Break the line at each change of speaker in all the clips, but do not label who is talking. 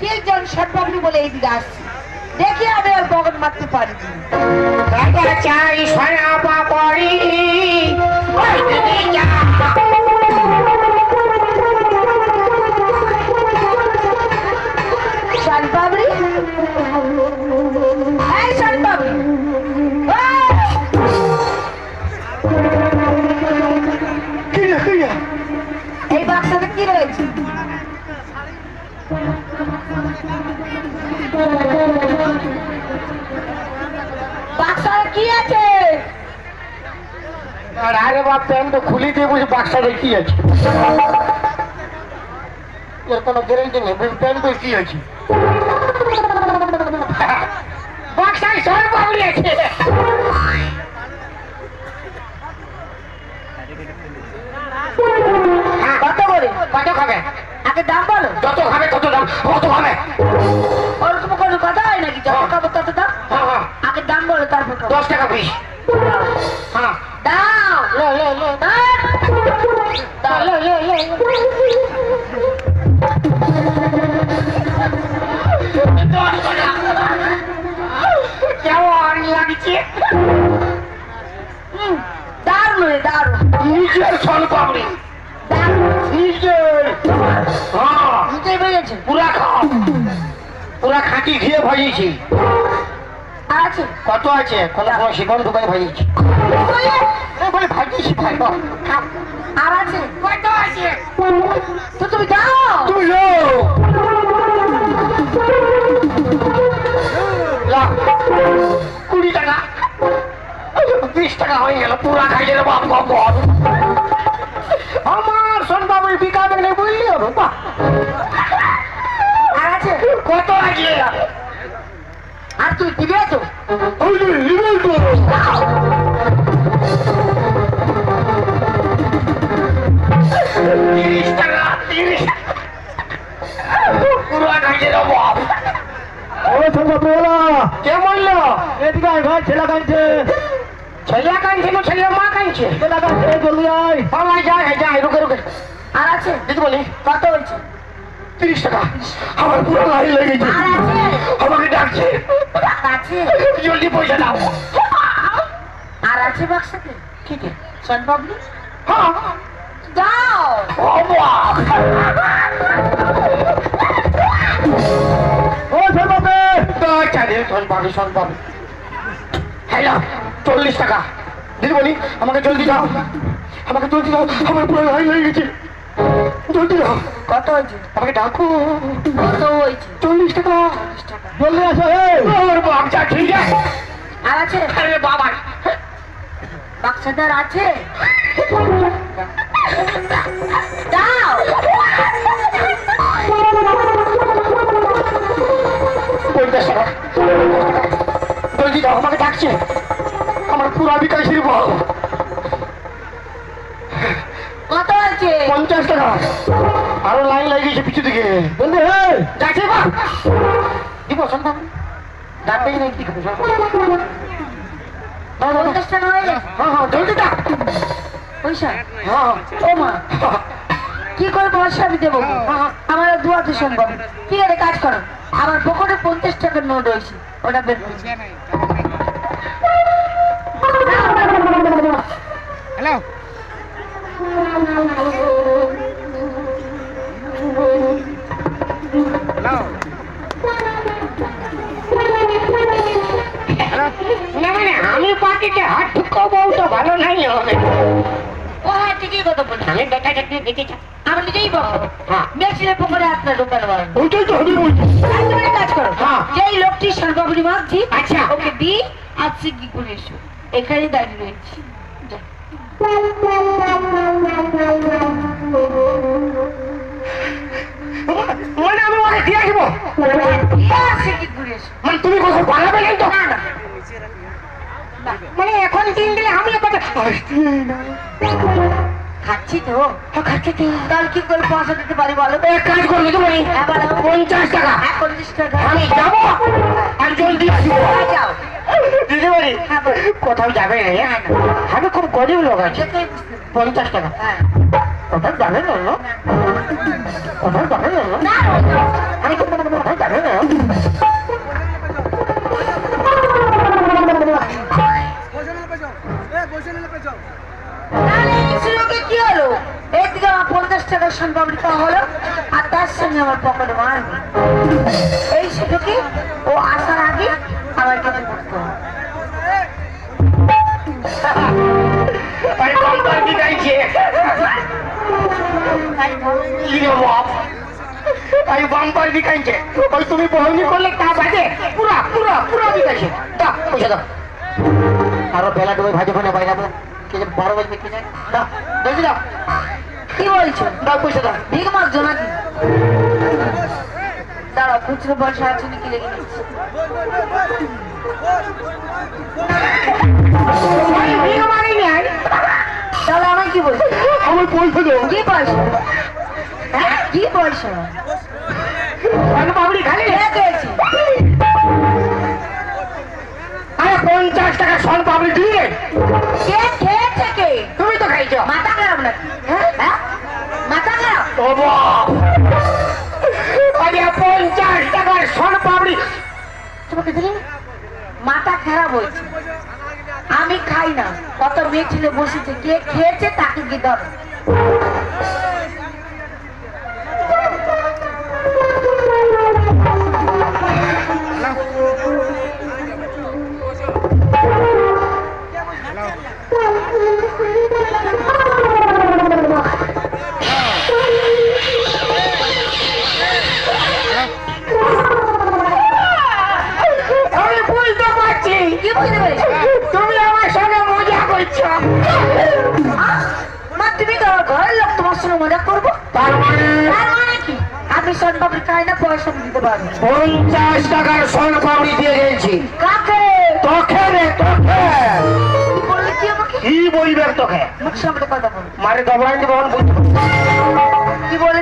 কে জন সটবাবলি বলে এইদিকে আসছি দেখি আমি আর বগন মারতে পারি।
চাই সোনা পাপড়ি ওই কি
আছে?
আর বাপ প্যান্ট তো খুলি দিয়ে বুঝি বাক্সাটা কি আছে? এর কোনো গ্যারেন্টি নেই প্যান্ট তো কি আছে? বাক্সায় সর পাবলি আছে হ্যাঁ,
কত করে?
কত খাবে?
আগে দাম বলো।
যত খাবে তত দাম কত খাবে?
ওরকম কোনো কথা হয় নাকি? যত খাব তত দাম?
হ্যাঁ হ্যাঁ
আগে দাম বলো তারপর
দশ টাকা পিস হ্যাঁ।
দাও।
লে লে লে।
দাও।
লে লে লে কেমন লাগছে?
দারুণ দারুণ।
নিজের সল পাবলি।
দারুণ
নিজের। হ্যাঁ।
বুঝতেই পেরেছে
পুরা খাও। পুরা খাঁটি ঘিয়ে ভাজিয়েছি।
আছে।
কত আছে? কোন শিকন দোকানে ভাজিয়েছি এ বলে ভাজিয়েছি ভাই বাহ।
আর আছে।
কত আছে?
তো তুমি
তুমি যাও। লাও। কুড়ি টাকা। বিশ টাকা হয়ে গেল পুরা খাইয়ে দেবো। আমার সোনবাবুর বিকাবে নেই বুঝলি হবে বাহ
আর আছে
কত আছে
আর তুই দিবে তো
ওই যে, নিবেন তো। তিরিশ টাকা তিরিশ পুরো খাইয়ে দেবো বাপ। কে বলল ছেলে কাঁদছে। না ছেলে মা কাঁদছে? বাবা যায় যায় রুকে রুকে
আর আছে?
দিদি বলি।
কত হয়েছে
তিরিশ টাকা। আমার পুরো লাইন
আর আছে?
আমাকে ডাকছে। জলদি পয়সা দাও।
আর আছে বাক্সাতে
ঠিক আছে
শোন বাবলি
হ্যাঁ।
দাও।
ও শোন বাবা আচ্ছা রে শোন বাবু শোন বাবু হ্যালো চল্লিশ টাকা। দিদি বলি আমাকে জলদি দাও। আমাকে জলদি দাও। আমার পুরো লাইন লেগে গেছে। জলদি দাও।
কত হয়েছে?
আমাকে ডাকো।
কত হয়েছে?
চল্লিশ টাকা।
চল্লিশ টাকা।
জলদি আসো ওর বাচ্চা ঠিক আছে।
আর আছে?
আরে বাবা।
বাক্সাতে আর আছে? দাও।
পঞ্চাশ টাকা জলদি দাও আমাকে ডাকছে আমার পুরা বিকাশের বল
কত হয়েছে
পঞ্চাশ টাকা। আরও লাইন লেগে গেছে পিছু দিকে। বন্ধু বা দিব সন্তান নাকি দাও।
পঞ্চাশ টাকা হয়ে গেছে।
হ্যাঁ হ্যাঁ জলদি
পয়সা?
হ্যাঁ
ও মা। কি করে পয়সা আমি দেবো? আমার দুয়াতে সম্ভব। ঠিক আছে কাজ করো। আমার পকেটে পঞ্চাশ টাকার নোট রয়েছে। ওটা বের
হ্যালো।
আমি
নিজেই বলব
হ্যাঁ। ওইটাই তো আমি বলছি।
তুমি কাজ করো।
হ্যাঁ।
যেই লোকটি সর্বাবলি মাগছি
আচ্ছা।
ওকে দি আজকে কি করে এসো। এখানে দাঁড়িয়ে রয়েছি।
মানে আমি ওকে দিয়ে মানে তুমি কোথাও বানাবে না
না। না
মানে এখন দিন দিলে আমি
খাচ্ছি তো।
খাচ্ছে তো।
তাহলে কি করে পয়সা দিতে পারি বলো? তো
এক কাজ করবি তো বলি।
হ্যাঁ, বলো।
পঞ্চাশ টাকা।
হ্যাঁ পঞ্চাশ টাকা।
আমি যাব। আর জলদি আসব।
হ্যাঁ, যাও।
বলি।
হ্যাঁ,
কোথাও যাবে? না।
হ্যাঁ,
আমি খুব গরিব লোক আছে।
পারি।
পঞ্চাশ টাকা।
হ্যাঁ।
কোথাও যাবে না কোথাও যাবে না?
না
আমার
পকেট মারবে এই সুযোগে ও আসার আগে আমার কিছু করতে
আরে আরে তুমি করলে তা পুরা পুরা পুরা দাও। আরও বেলা ডুবে ভাজে ফোনে বাইরে বারো বাজবে কি জানি দা, দর্জি দাও।
কি বলছো?
দাও পয়সা দাও।
ভিক মারছো নাকি? দাঁড়াও খুচরো পয়সা আছে নাকি লেগে নিচ্ছি তাহলে আমায় কি বলছো?
আমার পয়সা দাও।
কি পয়সা? হ্যাঁ কি পয়সা?
আমি খালি। আরে পঞ্চাশ টাকা সন পাবলি দিয়ে
কে খেয়েছে কে
তুমি তো খাইছো।
মাথা খারাপ না? হ্যাঁ? মাথা খারাপ?
পঞ্চাশ টাকার সন পাবলি
তোমাকে দিলি মাথা খারাপ হয়েছে। আমি খাই না। কত মেয়ে ছিল বসেছে কে খেয়েছে তাকে গিয়ে ধর।
মজা
করব?
তার মানে
মানে কি? আমি খাই না পয়সা দিতে পারব
পঞ্চাশ টাকার সন দিয়ে গেছি।
কাকে?
তোকে রে তোকে।
কি
বলবে তোকে? মারে দিব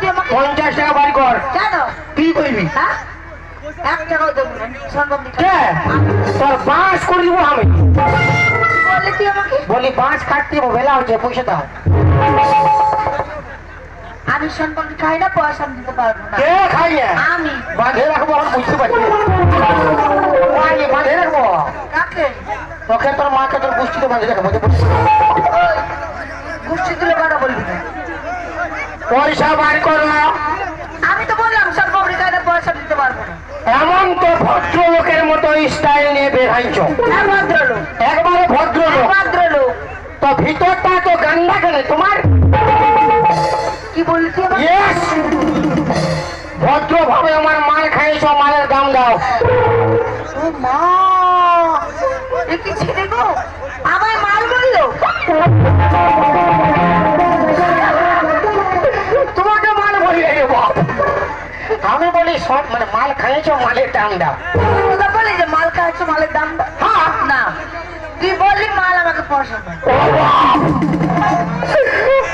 কি আমাকে?
পঞ্চাশ টাকা বাড়ি কর।
জানো
কি কইবি?
হ্যাঁ? এক টাকাও দেবো
তোর বাঁশ করে দিব আমি। বলি বাঁশ কাটতে বেলা হচ্ছে পয়সা দাও।
আমি সনপাপড়ি খাই না পয়সা দিতে পারব না।
কে খাই
আমি।
বাঁধে রাখব আমি বুঝতে পারছি বাঁধে রাখব।
কাকে?
তোকে তোর মাকে তোর গোষ্ঠীতে বাঁধে রাখব
গোষ্ঠী তুলে কথা বলবি
পয়সা বাড়ি করো
আমি তো বললাম সনপাপড়ি খাই না পয়সা দিতে পারব না।
এমন তো ভদ্রলোকের মতো স্টাইল নিয়ে বের
এক ভদ্রলোক।
একবারে
এক
ভদ্রলোক।
ভদ্রলোক
তো ভিতরটা তো গান্ডা কেন তোমার
কি
ভদ্রভাবে আমার মাল খাইছো মালের দাম দাও।
মা! ছেলে গো? আমার মাল বলল?
তোমাকে মাল বলি রে বাপ। আমি বলি সব মানে মাল খাইছো মালের দাম দাও।
বলে যে মাল খাচ্ছ মালের দাম দাও। না। তুই বললি মাল আমাকে
বাপ!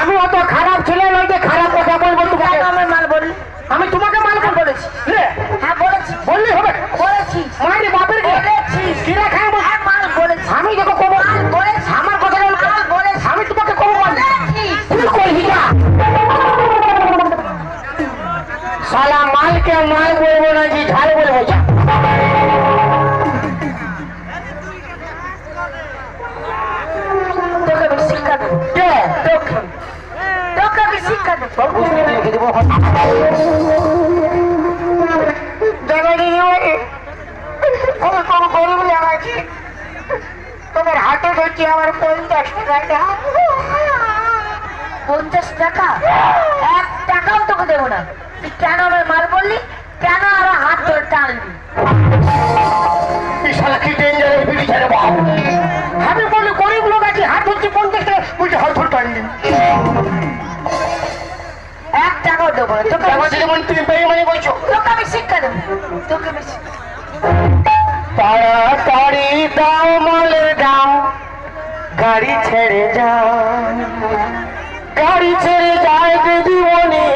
আমি অত খারাপ ছেলে নই যে খারাপ কথা বলব তোমাকে
কেন আমার মাল বললি
আমি তোমাকে মাল
হ্যাঁ,
বলেছি
বলেছি হ্যাঁ বলেছি
বললি হবে।
বলেছি।
মারি বাপের
বলেছি।
কিরা খাব
হ্যাঁ মাল বলেছি।
আমি দেখো কবো
মাল বলেছি।
আমার কথা
মাল বলেছি।
আমি তোমাকে কবো বলি
বলেছি।
তুই কইবি না। সালা মালকে মাল বলব না যে ঝাল বলব। যা।
তোকে শিক্ষা দেবো। তোকে? তোকে
লিখে দেবো। জানো দিদিমণি আমি কোনো গরিব লাগাচ্ছি তোমার হাতে ধরছি আমার পঞ্চাশ টাকা।
পঞ্চাশ টাকা? এক টাকাও তোকে দেবো না। তুই কেন আমার মাল বললি? কেন আরও হাত ধরে টানলি?
আমি বলি গরিব লোক আছি হাত ধরছি পঞ্চাশ টাকা। বলছি হাত ধরতে পারিনি
এক টাকাও দেবো না তোকে
আমার
আমি-
তুমি বেইমানি বলছো?
তোকে আমি শিক্ষা দেবো তোকে আমি
তাড়াতাড়ি দাও মলে দাও গাড়ি ছেড়ে যাও। গাড়ি ছেড়ে যায় দিদিমণি